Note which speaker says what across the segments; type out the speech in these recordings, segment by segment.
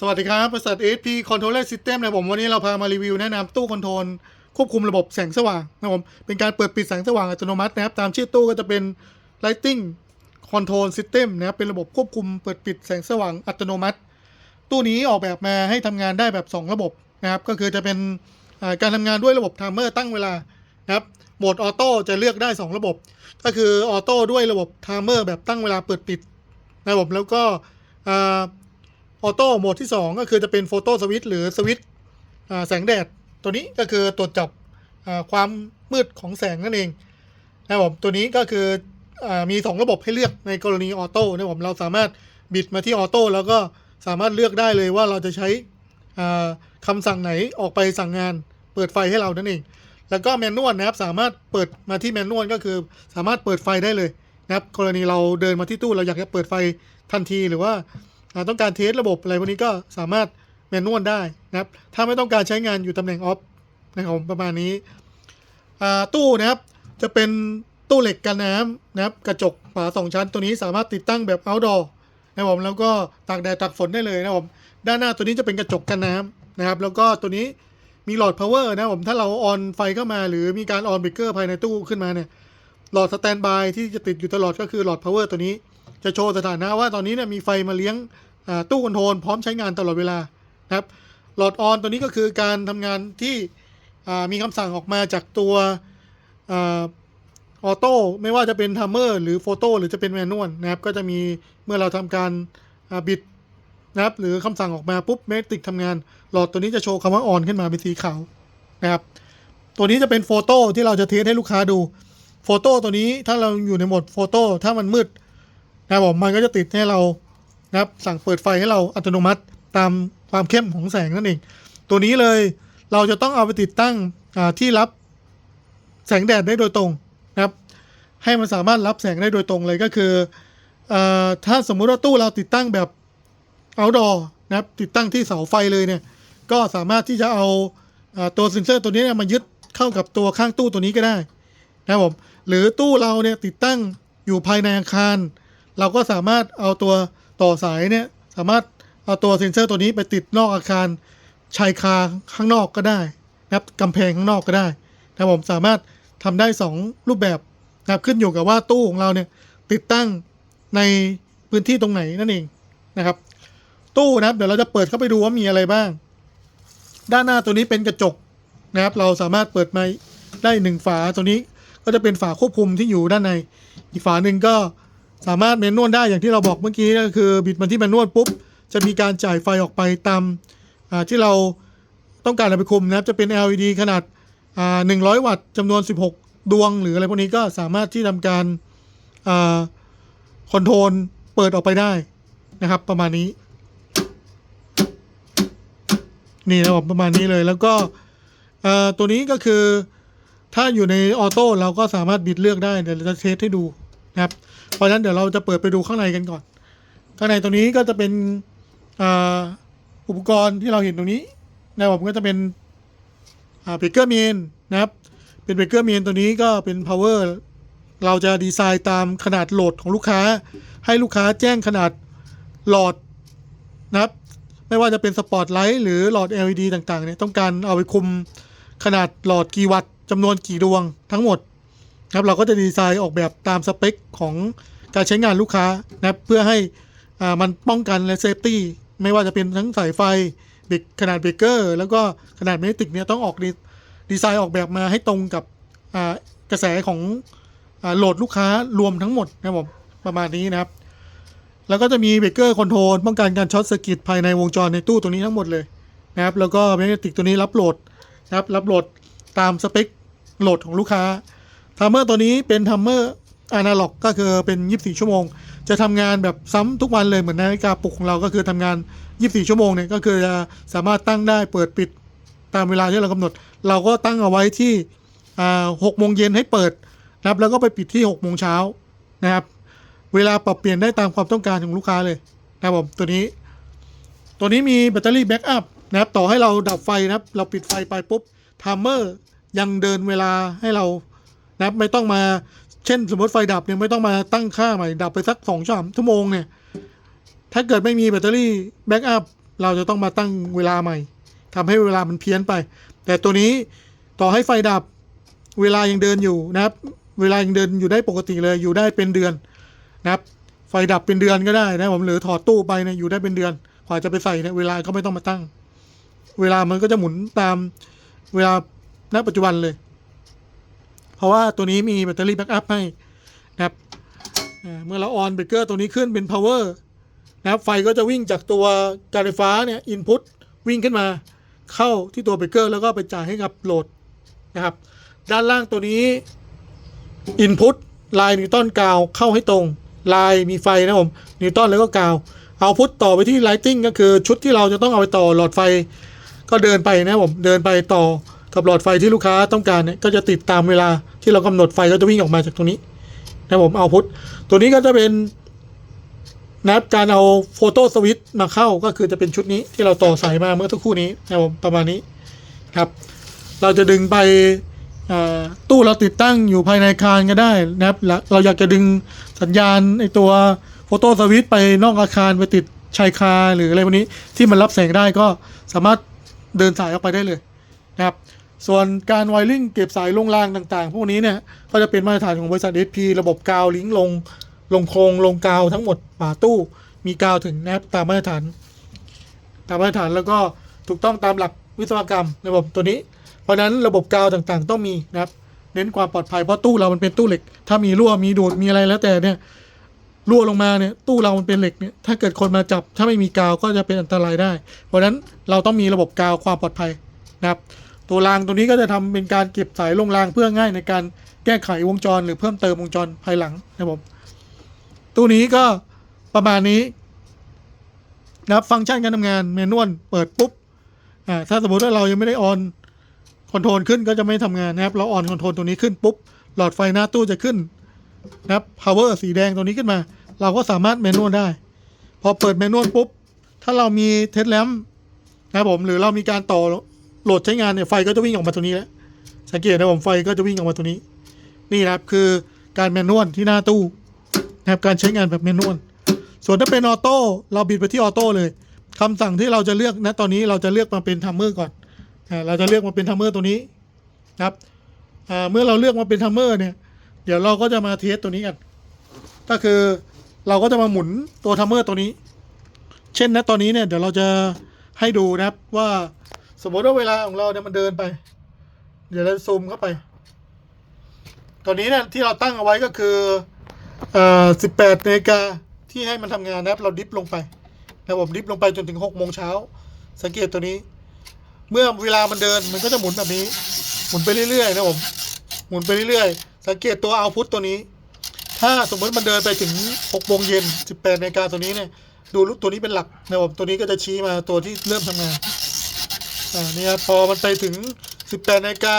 Speaker 1: สวัสดีครับบริษัท SP Controller System นะผมวันนี้เราพามารีวิวแนะนำตู้คอนโทรลควบคุมระบบแสงสว่างนะครับผมเป็นการเปิดปิดแสงสว่างอัตโนมัตินะครับตามชื่อตู้ก็จะเป็น Lighting Control System นะครับเป็นระบบควบคุมเปิดปิดแสงสว่างอัตโนมัติ ตู้นี้ออกแบบมาให้ทำงานได้แบบ 2 ระบบนะครับก็คือจะเป็นการทำงานด้วยระบบไทม์เมอร์ตั้งเวลานะครับโหมดออโต้จะเลือกได้ 2 ระบบ ก็คือออโต้ด้วยระบบไทม์เมอร์แบบตั้งเวลาเปิดปิดนะครับแล้วก็ ออโต้โหมดที่ 2 ก็คือจะเป็นโฟโต้สวิตหรือสวิตแสงแดดตัวนี้ก็คือตรวจจับความมืดของแสงนั่นเองนะครับผมตัวนี้ก็คืออมี 2 ระบบให้เลือกในกรณีออโต้นะครับผมเราสามารถบิดมาที่ออโต้แล้วก็สามารถเลือกได้เลยว่าเราจะใช้อ่าคำสั่งไหนออกไปสั่งงานเปิดไฟให้เรานั่นเอง แล้วก็แมนนวลนะครับสามารถเปิดมาที่แมนนวลก็คือสามารถเปิดไฟได้เลยนะครับกรณีเราเดินมาที่ตู้เราอยากจะเปิดไฟทันทีหรือว่า ต้องการเทสระบบอะไรพวกนี้ก็สามารถแมนนวลได้นะครับ ถ้าไม่ต้องการใช้งานอยู่ตำแหน่งออฟนะครับประมาณนี้ตู้นะครับจะเป็นตู้เหล็กกันน้ำนะครับ กระจกฝาสองชั้นตัวนี้สามารถติดตั้งแบบ outdoor นะครับผมแล้วก็ตากแดดตากฝนได้เลยนะครับผมด้านหน้าตัวนี้จะเป็นกระจกกันน้ำนะครับ แล้วก็ตัวนี้มีหลอด power นะครับผมถ้าเราออนไฟเข้ามาหรือมีการออนเบรกเกอร์ภายในตู้ขึ้นมาเนี่ยหลอดสแตนบายที่จะติดอยู่ตลอดก็คือหลอด power ตัวนี้ จะโชว์สถานะว่าตอนนี้เนี่ยมีไฟมาเลี้ยงตู้คอนโทรลพร้อมใช้งานตลอดเวลานะครับหลอดออนตัวนี้ก็คือการทำงานที่มีคำสั่งออกมาจากตัวออโต้ไม่ว่าจะเป็นทัมเมอร์หรือโฟโต้หรือจะเป็นแมนนวลนะครับก็จะมีเมื่อเราทำการบิดนะครับหรือคำสั่งออกมาปุ๊บเมติกทำงาน หลอดตัวนี้จะโชว์คำว่าออนขึ้นมาเป็นสีขาวนะครับตัวนี้จะเป็นโฟโต้ที่เราจะเทสให้ลูกค้าดูโฟโต้ตัวนี้ถ้าเราอยู่ในโหมดโฟโต้ถ้ามันมืด นะครับผมมันก็จะติดให้เรานะครับสั่งเปิดไฟให้เราอัตโนมัติตามความเข้มของแสงนั่นเอง ตัวนี้เลยเราจะต้องเอาไปติดตั้งที่รับแสงแดดได้โดยตรงนะครับ ให้มันสามารถรับแสงได้โดยตรงเลยก็คืออถ้าสมมุติว่าตู้เราติดตั้งแบบ outdoor นะครับติดตั้งที่เสาไฟเลยเนี่ยก็สามารถที่จะเอาอตัวเซ็นเซอร์ตัวนี้นมายึดเข้ากับตัวข้างตู้ตัวนี้ก็ได้นะครับผมหรือตู้เราเนี่ยติดตั้งอยู่ภายในอาคาร เราก็สามารถเอาตัวต่อสายเนี่ยสามารถเอาตัวเซ็นเซอร์ตัวนี้ไปติดนอกอาคารชายคาข้างนอกก็ได้นะครับกำแพงข้างนอกก็ได้นะผมสามารถทำได้ 2 รูปแบบนะครับขึ้นอยู่กับว่าตู้ของเราเนี่ยติดตั้งในพื้นที่ตรงไหนนั่นเองนะครับ ตู้นะครับเดี๋ยวเราจะเปิดเข้าไปดูว่ามีอะไรบ้าง ด้านหน้าตัวนี้เป็นกระจกนะครับ เราสามารถเปิดมาได้หนึ่งฝาตัวนี้ก็จะเป็นฝาควบคุมที่อยู่ด้านใน อีกฝาหนึ่งก็ สามารถเมนนวลได้อย่างที่เราบอกเมื่อกี้ก็คือบิดมาที่เมนนวลปุ๊บ จะมีการจ่ายไฟออกไปตามที่เราต้องการเอาไปคุมนะครับ จะเป็น LED ขนาดอ่า100 วัตต์จำนวน 16 ดวง หรืออะไรพวกนี้ก็สามารถที่ทำการาคอนโทรลเปิดออกไปได้นะครับ ประมาณนี้ นี่นะครับประมาณนี้เลยแล้วก็ตัวนี้ก็คือถ้าอยู่ในออโต้เราก็สามารถบิดเลือกได้เดี๋ยวเราจะเทสให้ดู นะครับ เพราะฉะนั้นเดี๋ยวเราจะเปิดไปดูข้างในกันก่อน ข้างในตรงนี้ก็จะเป็นอ,อุปกรณ์ที่เราเห็นตรงนี้นะครับผมก็จะเป็นเบรกเกอร์เมนนะครับ เป็นเบรกเกอร์เมนตัวนี้ก็เป็น power เราจะดีไซน์ตามขนาดโหลดของลูกค้า ให้ลูกค้าแจ้งขนาดหลอดนะครับ ไม่ว่าจะเป็นสปอตไลท์หรือหลอด LED ต่างๆเนี่ยต้องการเอาไปคุมขนาดหลอดกี่วัตต์จำนวนกี่ดวงทั้งหมด ครับเราก็จะดีไซน์ออกแบบตามสเปคของการใช้งานลูกค้านะครับเพื่อให้อ่ามันป้องกันและเซฟตี้ไม่ว่าจะเป็นทั้งสายไฟบรกขนาดเบรกเกอร์ แล้วก็ขนาดเมติกเนี่ยต้องออกดีดีไซน์ออกแบบมาให้ตรงกับอ่ากระแสของอ่าโหลดลูกค้ารวมทั้งหมดนะครับผมประมาณนี้นะครับ แล้วก็จะมีเบรกเกอร์คอนโทรลป้องกันการช็อตเซอร์กิตภายในวงจรในตู้ตรงนี้ทั้งหมดเลยนะครับ แล้วก็แมกเนติกตัวนี้รับโหลดนะครับรับโหลดตามสเปคโหลดของลูกค้า ทัมเมอร์ตัวนี้เป็นทัมเมอร์อนาล็อกก็คือเป็น 24 ชั่วโมง จะทำงานแบบซ้ำทุกวันเลยเหมือนนาฬิกาปลุกของเราก็คือทำงาน 24 ชั่วโมงเนี่ยก็คือจะสามารถตั้งได้เปิดปิดตามเวลาที่เรากำหนด เราก็ตั้งเอาไว้ที่อ่า6โมงเย็นให้เปิดนะครับแล้วก็ไปปิดที่6โมงเช้านะครับ เวลาปรับเปลี่ยนได้ตามความต้องการของลูกค้าเลยนะครับผมตัวนี้ ตัวนี้มีแบตเตอรี่แบ็กอัพนะครับต่อให้เราดับไฟนะครับ เราปิดไฟไปปุ๊บไทม์เมอร์ยังเดินเวลาให้เรา นะครับไม่ต้องมาเช่นสมมติไฟดับเนี่ยไม่ต้องมาตั้งค่าใหม่ดับไปสักสองชั่วโมงเนี่ยถ้าเกิดไม่มีแบตเตอรี่แบ็กอัพเราจะต้องมาตั้งเวลาใหม่ทำให้เวลามันเพี้ยนไป แต่ตัวนี้ต่อให้ไฟดับเวลายังเดินอยู่นะครับ เวลายังเดินอยู่ได้ปกติเลยอยู่ได้เป็นเดือนนะครับ ไฟดับเป็นเดือนก็ได้นะผมหรือถอดตู้ไปเนี่ยอยู่ได้เป็นเดือนกว่าจะไปใส่เนี่ยเวลาก็ไม่ต้องมาตั้ง เวลามันก็จะหมุนตามเวลาณปัจจุบันเลย เพราะว่าตัวนี้มีแบตเตอรี่แบ็กอัพให้นะครับเมื่อเราออนเบรกเกอร์ตัวนี้ขึ้นเป็น power นะครับไฟก็จะวิ่งจากตัวการไฟฟ้าเนี่ยอินพุตวิ่งขึ้นมาเข้าที่ตัวเบรกเกอร์แล้วก็ไปจ่ายให้กับโหลดนะครับ ด้านล่างตัวนี้ Input ลายนิวตันกาวเข้าให้ตรง ลายมีไฟนะผมนิวตันแล้วก็กาวเอาพุทต่อไปที่ Lighting ก็คือชุดที่เราจะต้องเอาไปต่อหลอดไฟ ก็เดินไปนะผมเดินไปต่อ กับหลอดไฟที่ลูกค้าต้องการเนี่ยก็จะติดตามเวลาที่เรากำหนดไฟก็จะวิ่งออกมาจากตรงนี้นะผมเอาพุทตัวนี้ก็จะเป็นนับการเอาโฟโต้สวิตช์มาเข้าก็คือจะเป็นชุดนี้ที่เราต่อสายมาเมื่อสักครู่นี้นะผมประมาณนี้ครับ เราจะดึงไปตู้เราติดตั้งอยู่ภายในอาคารก็ได้นะครับ เราอยากจะดึงสัญญาณไอตัวโฟโต้สวิตช์ไปนอกอาคารไปติดชายคาหรืออะไรพวกนี้ที่มันรับแสงได้ก็สามารถเดินสายออกไปได้เลยนะครับ ส่วนการไวริ่งเก็บสายลงรางต่างๆ พวกนี้เนี่ยก็จะเป็นมาตรฐานของบริษัท SP ระบบกาวลิงก์ลงลงโครงลงกาวทั้งหมดฝาตู้ มีกาวถึงนะครับตามมาตรฐาน ตามมาตรฐานแล้วก็ถูกต้องตามหลักวิศวกรรมระบบตัวนี้ เพราะนั้นระบบกาวต่างๆ ต้องมีนะครับ เน้นความปลอดภัยเพราะตู้เรามันเป็นตู้เหล็ก ถ้ามีรั่วมีดูดมีอะไรแล้วแต่เนี่ยรั่วลงมาเนี่ยตู้เรามันเป็นเหล็กเนี่ยถ้าเกิดคนมาจับถ้าไม่มีกาวก็จะเป็นอันตรายได้ เพราะนั้นเราต้องมีระบบกาวความปลอดภัยนะครับ ตัวรางตัวนี้ก็จะทำเป็นการเก็บสายลงรางเพื่อง่ายในการแก้ไขวงจร หรือเพิ่มเติมวงจรภายหลังนะครับผมตู้นี้ก็ประมาณนี้นะครับฟังก์ชันการทำงานเมนวลเปิดปุ๊บอ่าถ้าสมมติว่าเรายังไม่ได้ออนคอนโทรลขึ้นก็จะไม่ทำงานนะครับ เราออนคอนโทรลตัวนี้ขึ้นปุ๊บหลอดไฟหน้าตู้จะขึ้นนะครับ power สีแดงตัวนี้ขึ้นมา เราก็สามารถเมนวลได้ พอเปิดเมนวลปุ๊บ ถ้าเรามีเทสแลมนะครับผมหรือเรามีการต่อ โหลดใช้งานเนี่ยไฟก็จะวิ่งออกมาตัวนี้แล้วสังเกตนะผมไฟก็จะวิ่งออกมาตัวนี้ นี่นะครับคือการแมนนวลที่หน้าตู้นะครับการใช้งานแบบแมนนวลส่วนถ้าเป็นออโต้เราบิดไปที่ออโต้เลยคำสั่งที่เราจะเลือกนะตอนนี้เราจะเลือกมาเป็นทัมเมอร์ก่อนเราจะเลือกมาเป็นทัมเมอร์ตัวนี้นะครับเมื่อเราเลือกมาเป็นทัมเมอร์เนี่ย เดี๋ยวเราก็จะมาเทสตัวนี้กัน ก็คือเราก็จะมาหมุนตัวทัมเมอร์ตัวนี้ เช่นนะตอนนี้เนี่ยเดี๋ยวเราจะให้ดูนะครับว่า สมมติว่าเวลาของเราเนี่ยมันเดินไป เดี๋ยวเราซูมเข้าไป ตอนนี้เนี่ยที่เราตั้งเอาไว้ก็คือเอ่อ18นาฬิกาที่ให้มันทำงานนะครับ เราดิฟลงไปนะครับผมดิฟลงไปจนถึง6โมงเช้า สังเกตตัวนี้ เมื่อเวลามันเดินมันก็จะหมุนแบบนี้ หมุนไปเรื่อยๆนะผมหมุนไปเรื่อยๆ สังเกตตัวเอาพุทตัวนี้ ถ้าสมมติมันเดินไปถึง6โมงเย็น18นาฬิกาตัวนี้เนี่ย ดูรูปตัวนี้เป็นหลักนะครับผมตัวนี้ก็จะชี้มาตัวที่เริ่มทำงาน อ่านี่ครับพอมันไปถึง 18นาฬิกา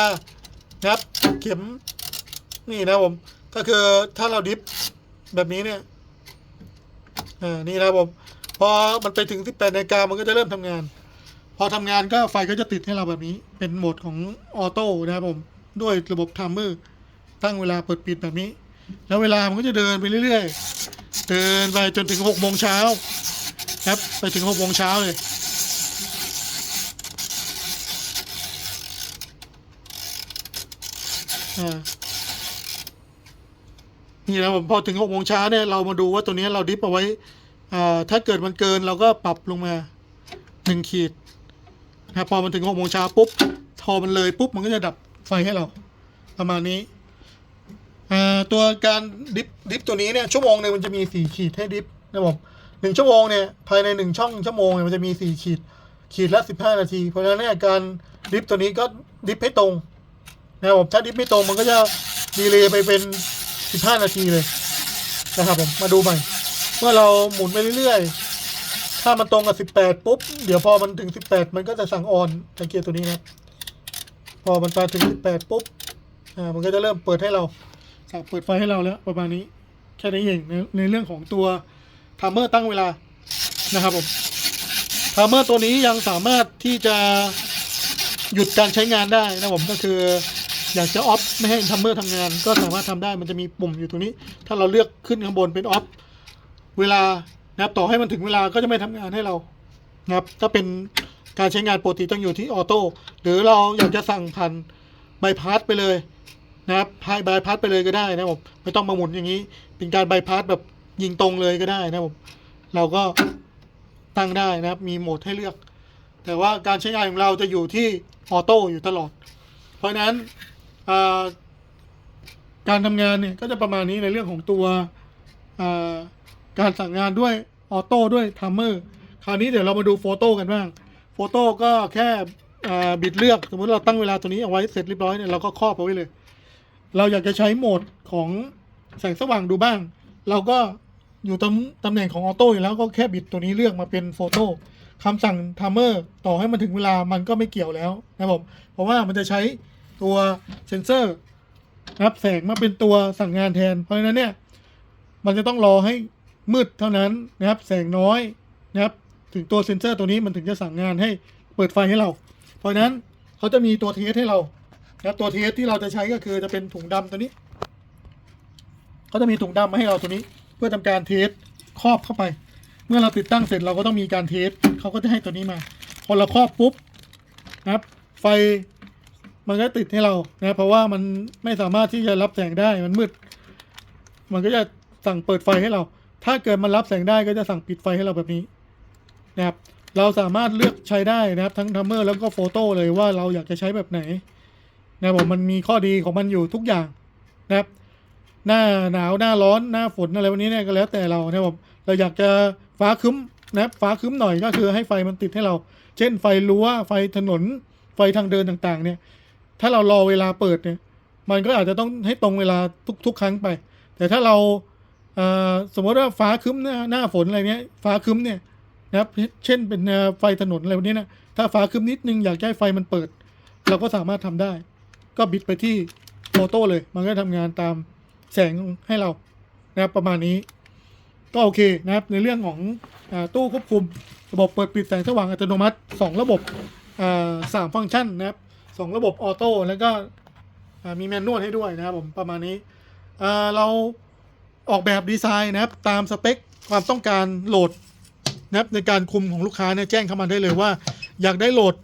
Speaker 1: นะครับเข็มนี่นะผมก็คือถ้าเราดิฟแบบนี้เนี่ยอ่านี่นะผมพอมันไปถึง 18นาฬิกามันก็จะเริ่มทำงาน พอทำงานก็ไฟก็จะติดให้เราแบบนี้ เป็นโหมดของออโต้นะครับผมด้วยระบบไทม์เมอร์ตั้งเวลาเปิดปิดแบบนี้ แล้วเวลามันก็จะเดินไปเรื่อยๆเดินไปจนถึง6โมงเช้าครับไปถึง6โมงเช้าเลย อ่า นี่นะผมพอถึงหกโมงเช้าเนี่ยเรามาดูว่าตัวนี้เราดิฟเอาไว้ถ้าเกิดมันเกินเราก็ปรับลงมาหนึ่งขีดนะพอมันถึงหกโมงเช้าปุ๊บพอมันเลยปุ๊บมันก็จะดับไฟให้เรา ประมาณนี้ตัวการดิฟดิฟตัวนี้เนี่ยชั่วโมงหนึงมันจะมีสี่ขีดให้ดิฟนะผมหนึ่งชั่วโมงเนี่ยภายในหนึ่งช่องชั่วโมงเนี่ยมันจะมีสี่ขีดขีดละสิบห้านาที เพราะฉะนั้นเนี่ยการดิฟตัวนี้ก็ดิฟให้ตรง นะครับผมถ้าดิฟไม่ตรงมันก็จะดีเลย์ไปเป็น 15 นาทีเลยนะครับผมมาดูใหม่เมื่อเราหมุนไปเรื่อยๆ ถ้ามันตรงกับ 18 ปุ๊บ เดี๋ยวพอมันถึง 18 มันก็จะสั่งออนสังเกตตัวนี้นะครับพอมันไปถึง 18 ปุ๊บอ่ามันก็จะเริ่มเปิดให้เราสั่งเปิดไฟให้เราแล้วประมาณนี้แค่นี้เองในในเรื่องของตัวทามเมอร์ตั้งเวลานะครับผมทามเมอร์ตัวนี้ยังสามารถที่จะหยุดการใช้งานได้นะผมก็คือ อยากจะออฟไม่ให้ทัมเมอร์ทำงาน ก็สามารถทำได้มันจะมีปุ่มอยู่ตรงนี้ ถ้าเราเลือกขึ้นข้างบนเป็นออฟเวลานะครับต่อให้มันถึงเวลาก็จะไม่ทำงานให้เรานะครับถ้าเป็นการใช้งานปกติต้องอยู่ที่ออโต้หรือเราอยากจะสั่งผ่านใบพัดไปเลยนะครับพายใบพัดไปเลยก็ได้นะผมไม่ต้องมาหมุนอย่างนี้ เป็นการใบพัดแบบยิงตรงเลยก็ได้นะผมเราก็ตั้งได้นะครับ มีโหมดให้เลือก แต่ว่าการใช้งานของเราจะอยู่ที่ออโต้อยู่ตลอด เพราะนั้น การทำงานเนี่ยก็จะประมาณนี้ในเรื่องของตัวการสั่งงานด้วยออโต้ด้วยทัมเมอร์คราวนี้เดี๋ยวเรามาดูโฟโต้กันบ้างโฟโต้ก็แค่บิดเลือกสมมติเราตั้งเวลาตัวนี้เอาไว้เสร็จเรียบร้อยเนี่ยเราก็ครอบเอาไว้เลย เราอยากจะใช้โหมดของแสงสว่างดูบ้าง เราก็อยู่ตำตำแหน่งของออโต้อยู่แล้วก็แค่บิดตัวนี้เลือกมาเป็นโฟโต้คำสั่งทัมเมอร์ต่อให้มันถึงเวลามันก็ไม่เกี่ยวแล้วนะครับผมเพราะว่ามันจะใช้ ตัวเซนเซอร์รับแสงมาเป็นตัวสั่งงานแทน เพราะฉะนั้นเนี่ยมันจะต้องรอให้มืดเท่านั้นนะครับแสงน้อยนะครับถึงตัวเซนเซอร์ตัวนี้มันถึงจะสั่งงานให้เปิดไฟให้เรา เพราะนั้นเขาจะมีตัวเทสให้เรานะรตัวเทสที่เราจะใช้ก็คือจะเป็นถุงดำตัวนี้เขาจะมีถุงดำมาให้เราตัวนี้ เพื่อทำการเทสครอบเข้าไป เมื่อเราติดตั้งเสร็จเราก็ต้องมีการเทสเขาก็จะให้ตัวนี้มาพอเราครอบปุ๊บนะครับ ไฟ มันก็ติดให้เรานะเพราะว่ามันไม่สามารถที่จะรับแสงได้มันมืด มันก็จะสั่งเปิดไฟให้เรา ถ้าเกิดมันรับแสงได้ก็จะสั่งปิดไฟให้เราแบบนี้นะครับ เราสามารถเลือกใช้ได้นะครับ ทั้งทัมเมอร์แล้วก็โฟโต้เลยว่าเราอยากจะใช้แบบไหนนะผมมันมีข้อดีของมันอยู่ทุกอย่างนะครับ หน้าหนาวหน้าร้อนหน้าฝนอะไรวันนี้เนี่ยก็แล้วแต่เรานะครับผมเราอยากจะฟ้าคึ้มนะครับฟ้าคึ้มหน่อยก็คือให้ไฟมันติดให้เรา เช่นไฟรั้วไฟถนนไฟทางเดินต่างๆ เนี่ย ถ้าเรารอเวลาเปิดเนี่ย มันก็อาจจะต้องให้ตรงเวลาทุกทุกครั้งไป แต่ถ้าเราสมมติว่าฟ้าคึ้มหน้าหน้าฝนอะไรเนี้ย ฟ้าคึ้มเนี่ยนะครับ เช่นเป็นไฟถนนอะไรแบบนี้นะ ถ้าฟ้าคึ้มนิดนึงอยากให้ไฟมันเปิด เราก็สามารถทำได้ ก็บิดไปที่โฟโต้เลย มันก็ทำงานตามแสงให้เรานะครับประมาณนี้ ก็โอเคนะครับในเรื่องของอตู้ควบคุม ระบบเปิดปิดแสงสว่างอัตโนมัติ 2 ระบบสามฟังก์ชันนะครับ สองระบบออโต้แล้วก็มีแมนนวลให้ด้วยนะครับผมประมาณนี้เราออกแบบดีไซน์นะครับตามสเปคความต้องการโหลดนะครับในการคุมของลูกค้าเนี่ยแจ้งเข้ามาได้เลยว่า อยากได้โหลด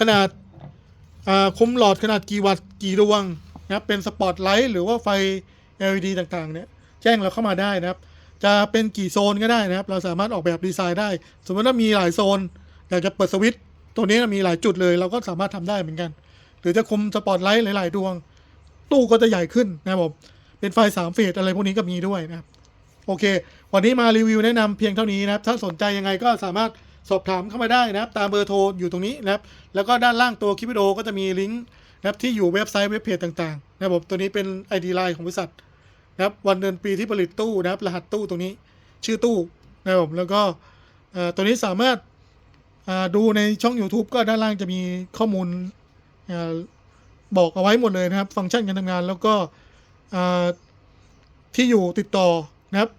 Speaker 1: ขนาดาคุมหลอดขนาดกี่วัตต์กี่ดวงนะครับเป็นสปอตไลท์หรือว่าไฟ LED ต่างๆเนี่ยแจ้งเราเข้ามาได้นะครับ จะเป็นกี่โซนก็ได้นะครับ เราสามารถออกแบบดีไซน์ได้ สมมติว่ามีหลายโซน อยากจะเปิดสวิตช์ตัวนี้มีหลายจุดเลย เราก็สามารถทำได้เหมือนกัน หรือจะคุมสปอตไลท์หลาย ๆ ดวง ตู้ก็จะใหญ่ขึ้นนะครับผมเป็นไฟสามเฟสอะไรพวกนี้ก็มีด้วยนะครับโอเค วันนี้มารีวิวแนะนำเพียงเท่านี้นะครับ ถ้าสนใจยังไงก็สามารถสอบถามเข้ามาได้นะครับ ตามเบอร์โทรอยู่ตรงนี้นะครับ แล้วก็ด้านล่างตัวคลิปวิดีโอก็จะมีลิงก์นะครับที่อยู่เว็บไซต์เว็บเพจต่างๆนะครับผมตัวนี้เป็น ID Line ของบริษัทนะครับวันเดือนปีที่ผลิตตู้นะครับ รหัสตู้ตรงนี้ชื่อตู้นะครับผมแล้วก็ตัวนี้สามารถดูในช่อง YouTube ก็ด้านล่างจะมีข้อมูล บอกเอาไว้หมดเลยนะครับ ฟังก์ชันการทำงานแล้วก็ที่อยู่ติดต่อนะครับ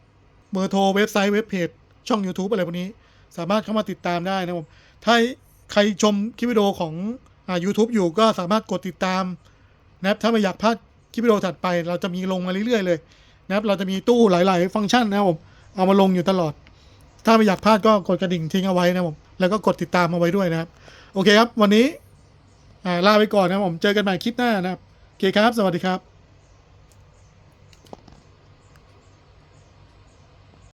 Speaker 1: เบอร์โทรเว็บไซต์เว็บเพจช่อง YouTube อะไรพวกนี้ สามารถเข้ามาติดตามได้นะครับผมถ้าใครชมคลิปวิดีโอของอ YouTube อยู่ก็สามารถกดติดตามนะครับถ้าไม่อยากพลาดคลิปวิดีโอถัดไป เราจะมีลงมาเรื่อยๆเลยนะครับเราจะมีตู้หลาย ๆ ฟังก์ชันนะครับผมเอามาลงอยู่ตลอด ถ้าไม่อยากพลาดก็กดกระดิ่งทิ้งเอาไว้นะครับผมแล้วก็กดติดตามเอาไว้ด้วยนะครับ โอเคครับ วันนี้ ลาไปก่อนนะครับผมเจอกันใหม่คลิปหน้านะครับโอเคครับ สวัสดีครับ